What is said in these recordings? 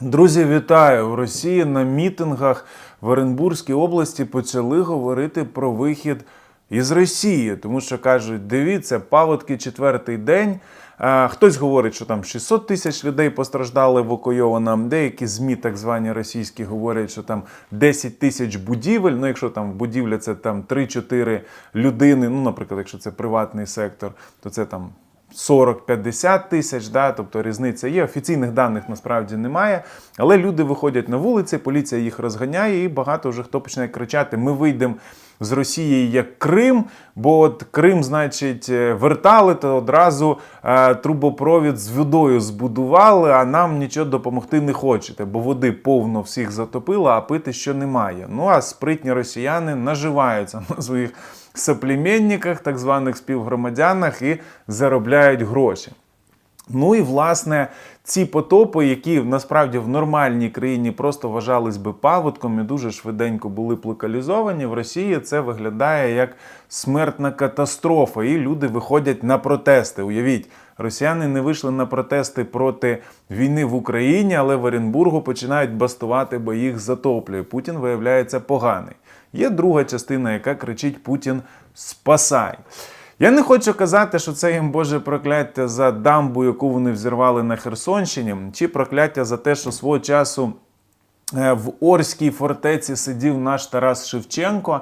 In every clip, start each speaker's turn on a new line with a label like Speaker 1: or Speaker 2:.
Speaker 1: Друзі, вітаю! В Росії на мітингах в Оренбурзькій області почали говорити про вихід із Росії, тому що кажуть: дивіться, паводки четвертий день. Хтось говорить, що там 600 тисяч людей постраждали евакуйовано. Деякі змі, так звані російські, говорять, що там 10 тисяч будівель. Ну, якщо там будівля це там 3-4 людини. Ну, наприклад, якщо це приватний сектор, то це там 40-50 тисяч, да, тобто різниця є. Офіційних даних насправді немає. Але люди виходять на вулиці, поліція їх розганяє, і багато вже хто починає кричати: Ми вийдемо з Росії як Крим, бо от Крим, значить, е, вертали, то одразу е, трубопровід з водою збудували, а нам нічого допомогти не хочете, бо води повно всіх затопило, а пити що немає. Ну а спритні росіяни наживаються на своїх соплеменниках, так званих співгромадянах, і заробляють гроші. Ну і власне ці потопи, які насправді в нормальній країні просто вважались би паводком і дуже швиденько були б локалізовані, в Росії це виглядає як смертна катастрофа, і люди виходять на протести. Уявіть, росіяни не вийшли на протести проти війни в Україні, але в Оренбургу починають бастувати, бо їх затоплює. Путін виявляється поганий. Є друга частина, яка кричить Путін спасай. Я не хочу казати, що це їм Боже прокляття за дамбу, яку вони взірвали на Херсонщині, чи прокляття за те, що свого часу в Орській фортеці сидів наш Тарас Шевченко.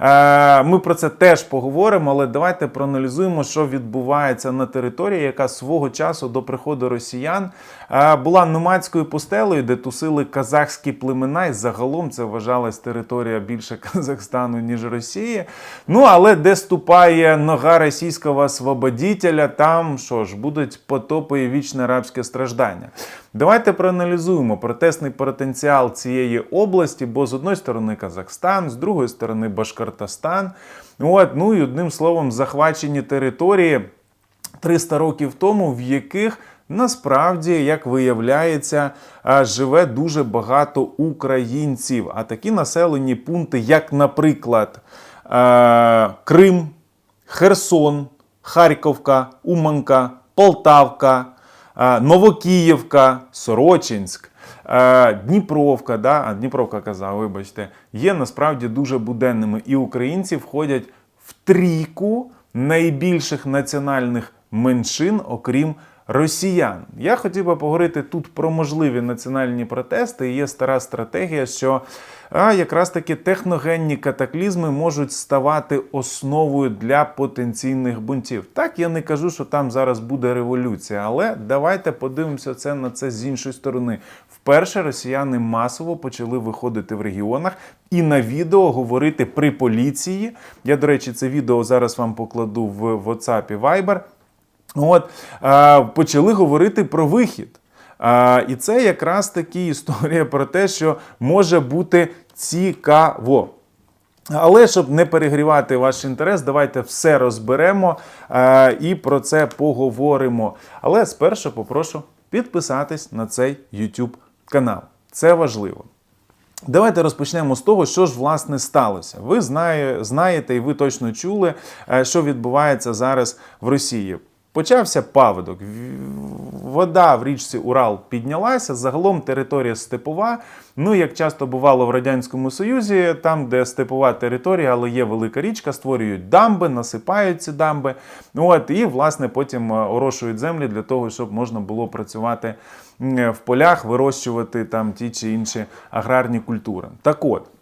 Speaker 1: Е, Ми про це теж поговоримо, але давайте проаналізуємо, що відбувається на території, яка свого часу до приходу росіян е, була номадською пустелею, де тусили казахські племена, і загалом це вважалась територія більше Казахстану, ніж Росії. Ну але де ступає нога російського освободителя, там що ж будуть потопи і вічне рабське страждання. Давайте проаналізуємо протестний потенціал цієї області, бо з одної сторони Казахстан, з другої сторони Башкортостан. От, ну і одним словом, захвачені території 300 років тому, в яких насправді, як виявляється, живе дуже багато українців. А такі населені пункти, як, наприклад, Крим, Херсон, Харківка, Уманка, Полтавка. Новокіївка, Сорочинськ, Дніпровка, да? а Дніпровка казав, вибачте, є насправді дуже буденними. І українці входять в трійку найбільших національних меншин, окрім росіян. Я хотів би поговорити тут про можливі національні протести. Є стара стратегія, що а, якраз таки техногенні катаклізми можуть ставати основою для потенційних бунтів. Так, я не кажу, що там зараз буде революція, але давайте подивимося це на це з іншої сторони. Вперше росіяни масово почали виходити в регіонах і на відео говорити при поліції. Я, до речі, це відео зараз вам покладу в WhatsApp і Viber. От почали говорити про вихід. Е, і це якраз таки історія про те, що може бути цікаво. Але щоб не перегрівати ваш інтерес, давайте все розберемо е, і про це поговоримо. Але спершу попрошу підписатись на цей YouTube канал. Це важливо. Давайте розпочнемо з того, що ж власне сталося. Ви знає, знаєте, і ви точно чули, е, що відбувається зараз в Росії. Почався паводок. Вода в річці Урал піднялася. Загалом територія степова. Ну, як часто бувало в Радянському Союзі, там, де степова територія, але є велика річка, створюють дамби, насипають ці дамби. От, і, власне, потім е, орошують землі для того, щоб можна було працювати в полях, вирощувати там ті чи інші аграрні культури. Так от.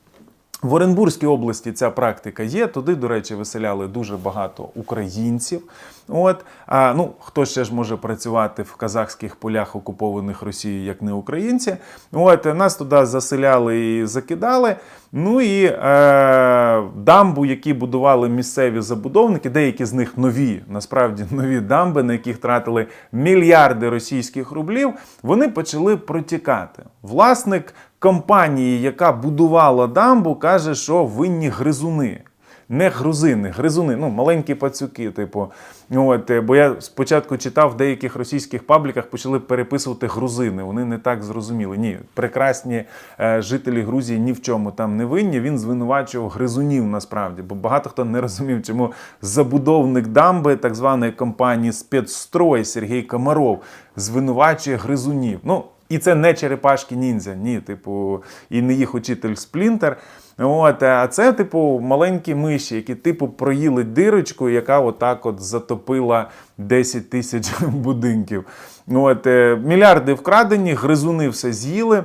Speaker 1: В Оренбурзькій області ця практика є. Туди, до речі, виселяли дуже багато українців. От а ну хто ще ж може працювати в казахських полях, окупованих Росією, як не українці? От нас туди заселяли і закидали. Ну і е, дамбу, які будували місцеві забудовники, деякі з них нові, насправді нові дамби, на яких тратили мільярди російських рублів, вони почали протікати. Власник компанії, яка будувала дамбу, каже, що винні гризуни. Не грузини, гризуни, ну маленькі пацюки, типу. От, е, бо я спочатку читав в деяких російських пабліках почали переписувати грузини. Вони не так зрозуміли. Ні, прекрасні е, жителі Грузії ні в чому там не винні. Він звинувачував гризунів насправді, бо багато хто не розумів, чому забудовник дамби так званої компанії спецстрой Сергій Комаров звинувачує гризунів. Ну, І це не черепашки ніндзя, ні, типу, і не їх учитель Сплінтер. От, а це, типу, маленькі миші, які, типу, проїли дирочку, яка отак от затопила 10 тисяч будинків. От, е, мільярди вкрадені, гризуни все з'їли.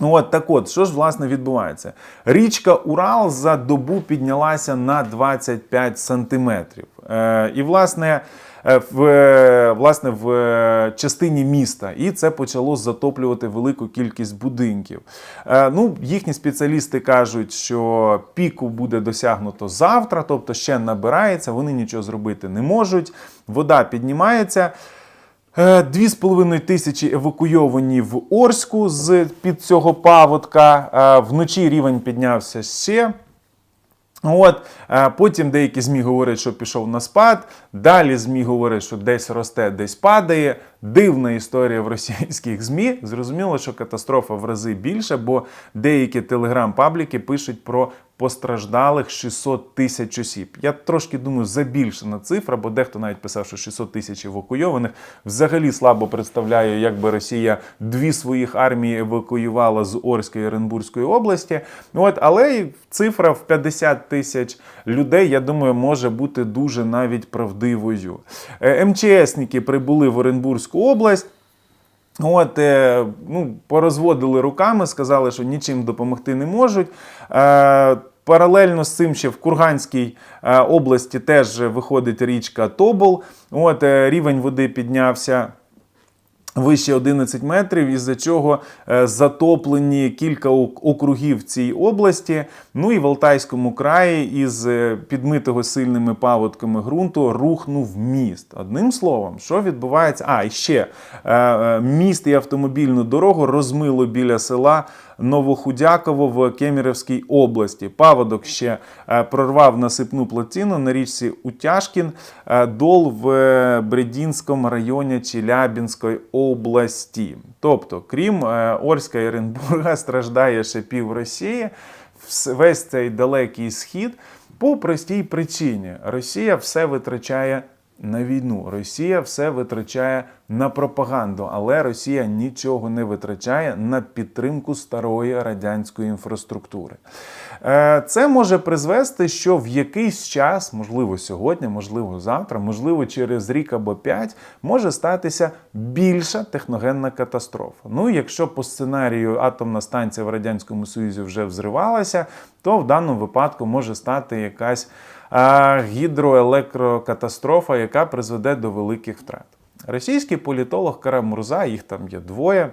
Speaker 1: От так от, що ж власне відбувається? Річка Урал за добу піднялася на 25 сантиметрів. Е, і, власне, в, е, власне, в е, частині міста, і це почало затоплювати велику кількість будинків. Е, ну, їхні спеціалісти кажуть, що піку буде досягнуто завтра, тобто ще набирається, вони нічого зробити не можуть. Вода піднімається. Е, Дві з половиною тисячі евакуйовані в Орську з під цього паводка. Е, Вночі рівень піднявся ще. От, е, потім деякі ЗМІ говорять, що пішов на спад. Далі ЗМІ говорять, що десь росте, десь падає. Дивна історія в російських ЗМІ. Зрозуміло, що катастрофа в рази більша, бо деякі телеграм-пабліки пишуть про постраждалих 600 тисяч осіб. Я трошки думаю, забільшена цифра, бо дехто навіть писав, що 600 тисяч евакуйованих. Взагалі слабо представляю, як би Росія дві своїх армії евакуювала з Орської Оренбурзької області. От, але цифра в 50 тисяч людей, я думаю, може бути дуже навіть правдивою. Е, МЧСники прибули в Оренбурзьку область. От, е, ну, порозводили руками, сказали, що нічим допомогти не можуть. Е, Паралельно з цим ще в Курганській е, області теж виходить річка Тобол. От, е, рівень води піднявся вище 11 метрів, із-за чого е, затоплені кілька округів цій області. Ну і в Алтайському краї із е, підмитого сильними паводками ґрунту рухнув міст. Одним словом, що відбувається? А, і ще е, міст і автомобільну дорогу розмило біля села. Новохудяково в Кемерівській області. Паводок ще е, прорвав насипну плотину на річці Утяжкін, е, дол в е, Бредінському районі Челябінської області. Тобто, крім Орська і Оренбурга, страждає ще пів Росії, весь цей далекий схід. По простій причині Росія все витрачає на війну. Росія все витрачає на пропаганду, але Росія нічого не витрачає на підтримку старої радянської інфраструктури. Е, Це може призвести, що в якийсь час, можливо, сьогодні, можливо, завтра, можливо, через рік або п'ять, може статися більша техногенна катастрофа. Ну, якщо по сценарію атомна станція в Радянському Союзі вже взривалася, то в даному випадку може стати якась гідроелектрокатастрофа, яка призведе до великих втрат. Російський політолог Карамурза, їх там є двоє.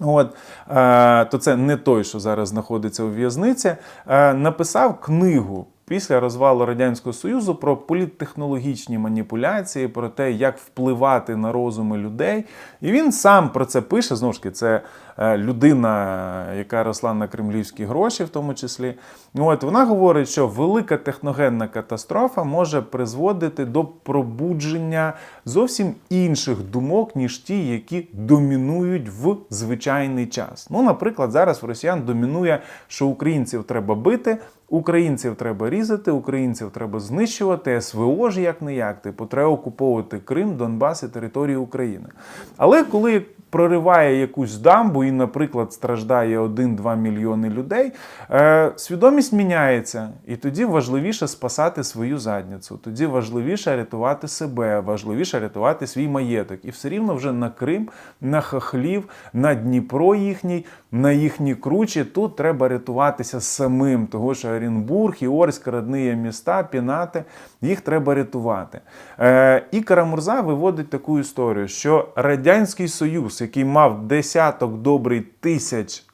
Speaker 1: От, е, то це не той, що зараз знаходиться у в'язниці, е, написав книгу після розвалу Радянського Союзу про політтехнологічні маніпуляції, про те, як впливати на розуми людей. І він сам про це пише. Знову ж таки, це е, людина, яка росла на кремлівські гроші, в тому числі. От вона говорить, що велика техногенна катастрофа може призводити до пробудження зовсім інших думок, ніж ті, які домінують в звичайний час. Ну, наприклад, зараз в росіян домінує, що українців треба бити. Українців треба різати, українців треба знищувати, СВО ж як не як, типу, треба окуповувати Крим, Донбас і територію України. Але коли прориває якусь дамбу і, наприклад, страждає 1-2 мільйони людей, е, свідомість міняється, і тоді важливіше спасати свою задницю, тоді важливіше рятувати себе, важливіше рятувати свій маєток. І все рівно вже на Крим, на Хахлів, на Дніпро їхній, на їхні кручі. Тут треба рятуватися самим, того що Оренбург, Іорськ, Орськ, родні міста, пінати, їх треба рятувати. Е, і Карамурза виводить таку історію, що Радянський Союз, який мав десяток добрий тисяч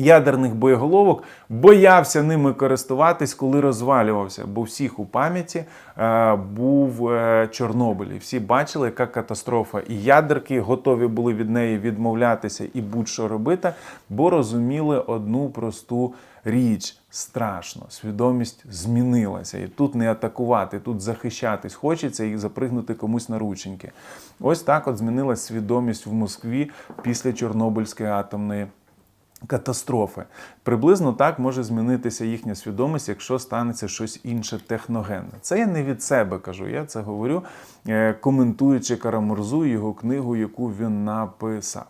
Speaker 1: ядерних боєголовок, боявся ними користуватись, коли розвалювався, бо всіх у пам'яті е, був е, Чорнобиль. І всі бачили, яка катастрофа. І ядерки готові були від неї відмовлятися і будь-що робити, бо розуміли одну просту річ. Страшно, свідомість змінилася. І тут не атакувати, тут захищатись хочеться і запригнути комусь на рученьки. Ось так от змінилась свідомість в Москві після Чорнобильської атомної катастрофи. Приблизно так може змінитися їхня свідомість, якщо станеться щось інше техногенне. Це я не від себе кажу, я це говорю, е, коментуючи Карамурзу, його книгу, яку він написав.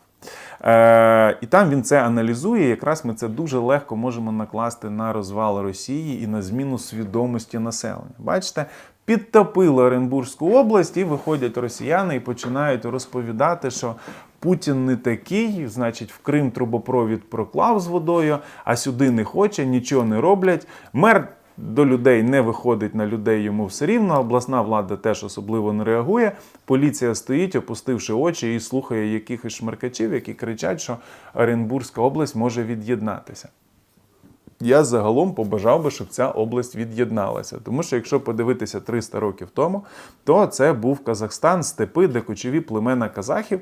Speaker 1: Е, і там він це аналізує. Якраз ми це дуже легко можемо накласти на розвал Росії і на зміну свідомості населення. Бачите, підтопили Оренбурзьку область, і виходять росіяни і починають розповідати, що Путін не такий, значить, в Крим трубопровід проклав з водою, а сюди не хоче, нічого не роблять. Мер до людей не виходить на людей, йому все рівно. Обласна влада теж особливо не реагує. Поліція стоїть, опустивши очі, і слухає якихось шмаркачів, які кричать, що Оренбурзька область може від'єднатися. Я загалом побажав би, щоб ця область від'єдналася. Тому що, якщо подивитися 300 років тому, то це був Казахстан, степи, де кочові племена казахів.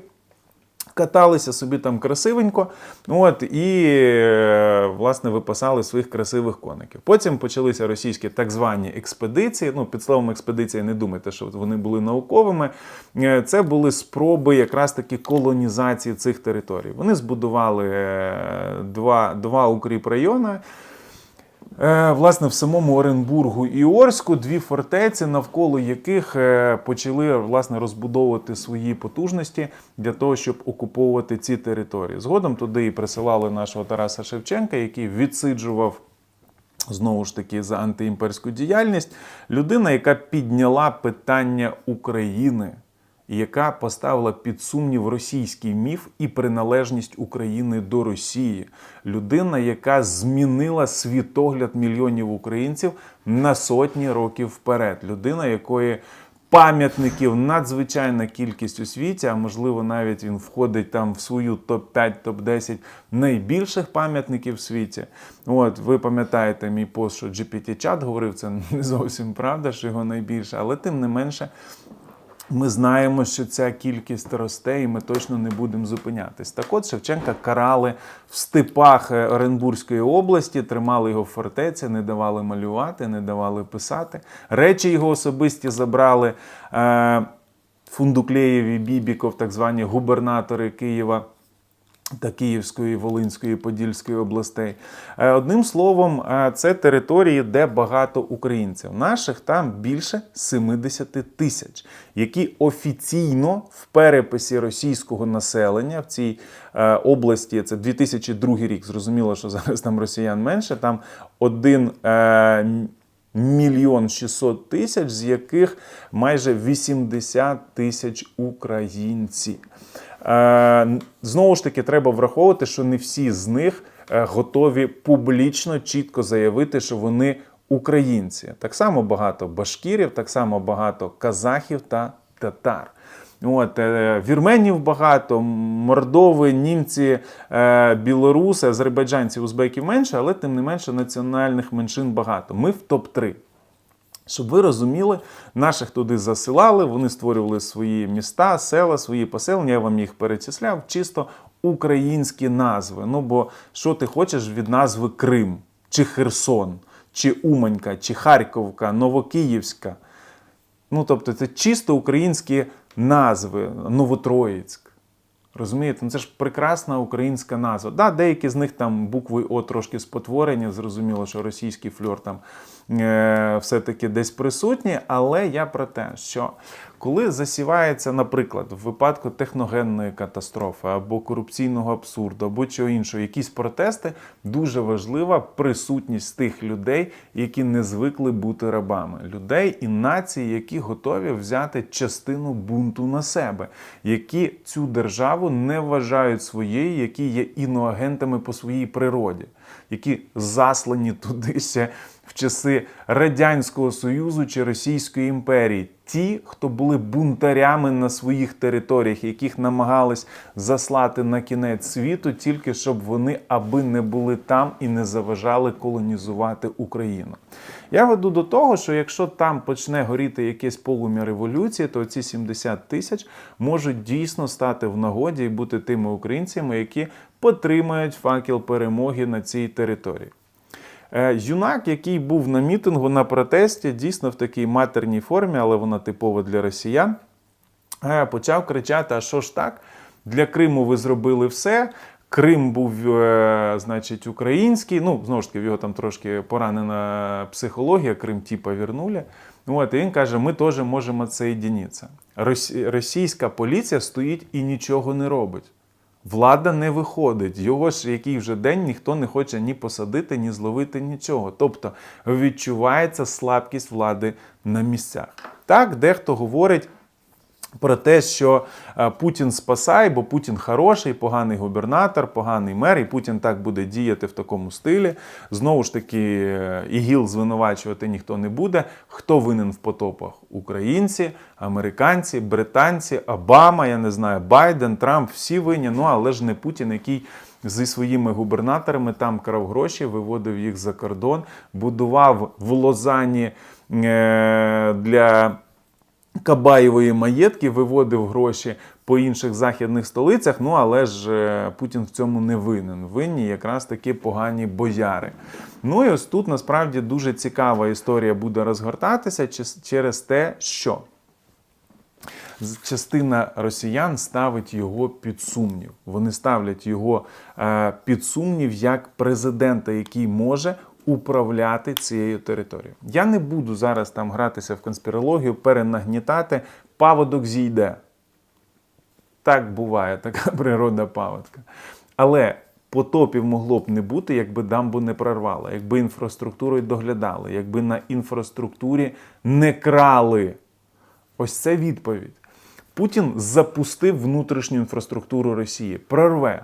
Speaker 1: Каталися собі там красивенько, от і е, власне випасали своїх красивих коників. Потім почалися російські так звані експедиції. Ну, під словом експедиція, не думайте, що вони були науковими. Е, Це були спроби якраз таки колонізації цих територій. Вони збудували е, два, два укріпрайони. Е, Власне, в самому Оренбургу і Орську дві фортеці, навколо яких е, почали власне розбудовувати свої потужності для того, щоб окуповувати ці території. Згодом туди і присилали нашого Тараса Шевченка, який відсиджував. Знову ж таки, за антиімперську діяльність людина, яка підняла питання України, яка поставила під сумнів російський міф і приналежність України до Росії. Людина, яка змінила світогляд мільйонів українців на сотні років вперед. Людина, якої пам'ятників надзвичайна кількість у світі, а можливо, навіть він входить там в свою топ-5, топ-10 найбільших пам'ятників в світі. От, ви пам'ятаєте мій пост, що GPT-чат говорив, це не зовсім правда, що його найбільше, але тим не менше. Ми знаємо, що ця кількість росте, і ми точно не будемо зупинятись. Так от Шевченка карали в степах е, Оренбурзької області, тримали його в фортеці, не давали малювати, не давали писати. Речі його особисті забрали е, Фундуклеєв і Бібіков, так звані губернатори Києва та Київської, Волинської, Подільської областей. Е, Одним словом, е, це території, де багато українців. Наших там більше 70 тисяч, які офіційно в переписі російського населення в цій е, області, це 2002 рік. Зрозуміло, що зараз там росіян менше, там один. е, Мільйон 600 тисяч, з яких майже 80 тисяч українці. Е, Знову ж таки, треба враховувати, що не всі з них е, готові публічно чітко заявити, що вони українці. Так само багато башкірів, так само багато казахів та татар. От, е, вірменів багато, мордови, німці, білоруси, азербайджанці, узбеків менше, але тим не менше національних меншин багато. Ми в топ-3. Щоб ви розуміли, наших туди засилали, вони створювали свої міста, села, свої поселення. Я вам їх перечисляв, чисто українські назви. Ну бо що ти хочеш від назви Крим, чи Херсон, чи Уманька, чи Харковка, Новокиївська. Ну, тобто, це чисто українські назви, Новотроїцьк. Розумієте, ну це ж прекрасна українська назва. Да, деякі з них там букви О трошки спотворені, зрозуміло, що російський фльор там все-таки десь присутній, але я про те, що коли засівається, наприклад, в випадку техногенної катастрофи або корупційного абсурду, або чого іншого, якісь протести, дуже важлива присутність тих людей, які не звикли бути рабами, людей і націй, які готові взяти частину бунту на себе, які цю державу не вважають своєю, які є іноагентами по своїй природі, які заслані туди ще в часи Радянського Союзу чи Російської імперії. Ті, хто були бунтарями на своїх територіях, яких намагались заслати на кінець світу, тільки щоб вони аби не були там і не заважали колонізувати Україну. Я веду до того, що якщо там почне горіти якесь полум'я революції, то ці 70 тисяч можуть дійсно стати в нагоді і бути тими українцями, які потримають факел перемоги на цій території. Е, Юнак, який був на мітингу на протесті, дійсно в такій матерній формі, але вона типова для росіян, е, почав кричати: А що ж так? Для Криму ви зробили все. Крим був, е, значить, український. Ну, знову ж таки, в його там трошки поранена психологія, Крим типа вернули. От, і він каже: ми теж можемо відсоєдинитися. Російська поліція стоїть і нічого не робить. Влада не виходить. Його ж який вже день ніхто не хоче ні посадити, ні зловити нічого. Тобто відчувається слабкість влади на місцях. Так, дехто говорить. Про те, що е, Путін спасає, бо Путін хороший, поганий губернатор, поганий мер, і Путін так буде діяти в такому стилі. Знову ж таки, е, ІГІЛ звинувачувати ніхто не буде. Хто винен в потопах? Українці, американці, британці, Обама, я не знаю, Байден, Трамп, всі винні. Ну але ж не Путін, який зі своїми губернаторами там крав гроші, виводив їх за кордон, будував в Лозані е, для. Кабаєвої маєтки виводив гроші по інших західних столицях. Ну але ж е, Путін в цьому не винен. Винні якраз таки погані бояри. Ну і ось тут насправді дуже цікава історія буде розгортатися через те, що частина росіян ставить його під сумнів. Вони ставлять його е, під сумнів як президента, який може управляти цією територією. Я не буду зараз там гратися в конспірологію, перенагнітати. Паводок зійде. Так буває, така природа паводка. Але потопів могло б не бути, якби дамбу не прорвало, якби інфраструктурою доглядали, якби на інфраструктурі не крали. Ось це відповідь. Путін запустив внутрішню інфраструктуру Росії. Прорве.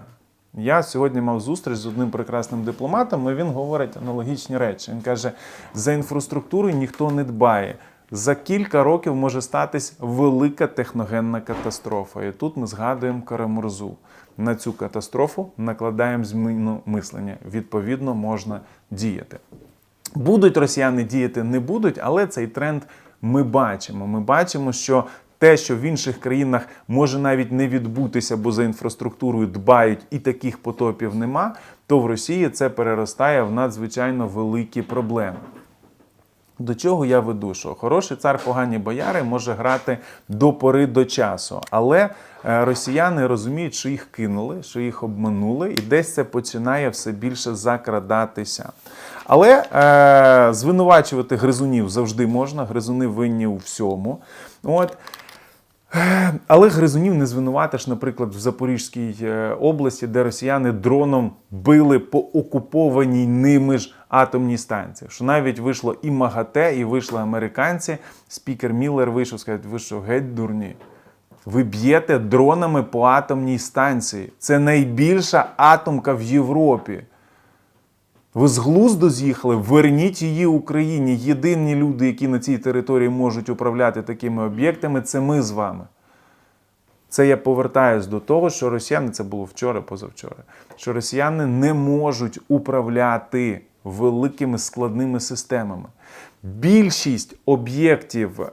Speaker 1: Я сьогодні мав зустріч з одним прекрасним дипломатом, і він говорить аналогічні речі. Він каже: за інфраструктурою ніхто не дбає. За кілька років може статись велика техногенна катастрофа. І тут ми згадуємо Карамурзу. На цю катастрофу накладаємо зміну мислення. Відповідно, можна діяти. Будуть росіяни діяти, не будуть, але цей тренд ми бачимо. Ми бачимо, що те, що в інших країнах може навіть не відбутися, бо за інфраструктурою дбають і таких потопів нема, то в Росії це переростає в надзвичайно великі проблеми. До чого я веду? Що хороший цар, погані бояри може грати до пори до часу. Але е, росіяни розуміють, що їх кинули, що їх обманули, і десь це починає все більше закрадатися. Але е, звинувачувати гризунів завжди можна, гризуни винні у всьому. От. Але гризунів не звинуватиш, наприклад, в Запорізькій е, області, де росіяни дроном били по окупованій ними ж атомній станції. Що навіть вийшло і МАГАТЕ, і вийшли американці. Спікер Міллер вийшов сказати, ви що, геть дурні? Ви б'єте дронами по атомній станції. Це найбільша атомка в Європі. Ви з глузду з'їхали, верніть її Україні. Єдині люди, які на цій території можуть управляти такими об'єктами, це ми з вами. Це я повертаюсь до того, що росіяни, це було вчора, позавчора, що росіяни не можуть управляти великими складними системами. Більшість об'єктів е,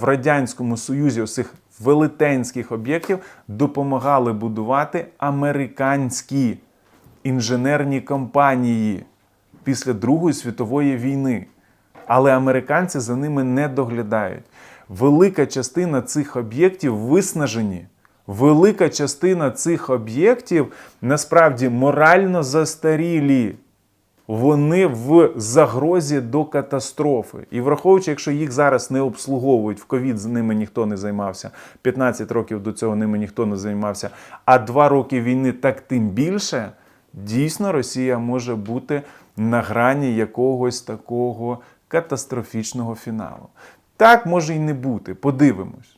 Speaker 1: в Радянському Союзі, цих велетенських об'єктів, допомагали будувати американські інженерні компанії після Другої світової війни. Але американці за ними не доглядають. Велика частина цих об'єктів виснажені. Велика частина цих об'єктів насправді морально застарілі. Вони в загрозі до катастрофи. І враховуючи, якщо їх зараз не обслуговують, в ковід з ними ніхто не займався, 15 років до цього ними ніхто не займався, а 2 роки війни так тим більше, дійсно Росія може бути на грані якогось такого катастрофічного фіналу. Так може й не бути. Подивимось.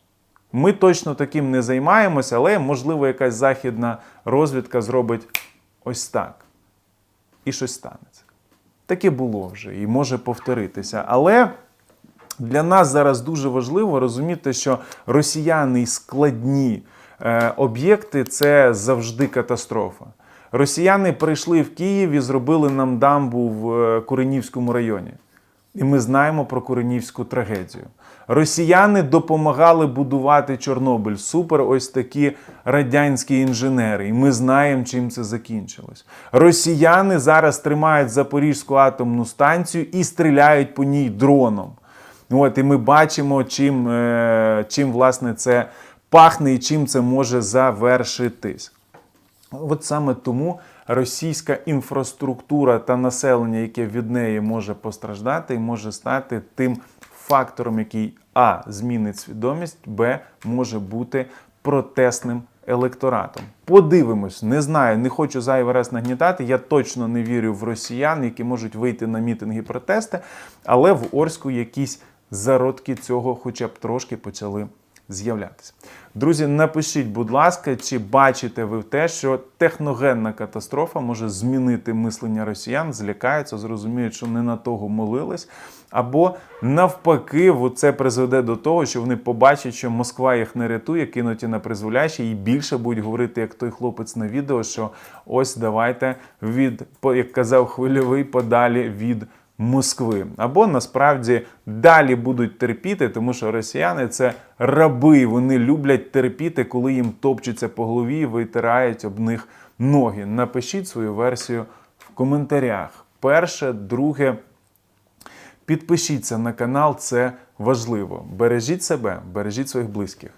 Speaker 1: Ми точно таким не займаємося, але можливо якась західна розвідка зробить ось так. І щось станеться. Таке було вже і може повторитися. Але для нас зараз дуже важливо розуміти, що росіяни складні е, об'єкти це завжди катастрофа. Росіяни прийшли в Київ і зробили нам дамбу в е, Куренівському районі. І ми знаємо про Куренівську трагедію. Росіяни допомагали будувати Чорнобиль. Супер, ось такі радянські інженери. І ми знаємо, чим це закінчилось. Росіяни зараз тримають Запорізьку атомну станцію і стріляють по ній дроном. От, і ми бачимо, чим, е, чим власне це пахне і чим це може завершитись. От саме тому російська інфраструктура та населення, яке від неї може постраждати, може стати тим фактором, який А змінить свідомість, Б може бути протесним електоратом. Подивимось, не знаю, не хочу зайвий раз нагнітати. Я точно не вірю в росіян, які можуть вийти на мітинги протести, але в Орську якісь зародки цього, хоча б трошки почали з'являтися. Друзі, напишіть, будь ласка, чи бачите ви те, що техногенна катастрофа може змінити мислення росіян, злякаються, зрозуміють, що не на того молились, або навпаки, це призведе до того, що вони побачать, що Москва їх не рятує, кинуті на призволяще, і більше будуть говорити, як той хлопець на відео, що ось давайте від, як казав хвильовий, подалі від. Москви або насправді далі будуть терпіти, тому що росіяни це раби. Вони люблять терпіти, коли їм топчуться по голові витирають об них ноги. Напишіть свою версію в коментарях. Перше, друге, підпишіться на канал, це важливо. Бережіть себе, бережіть своїх близьких.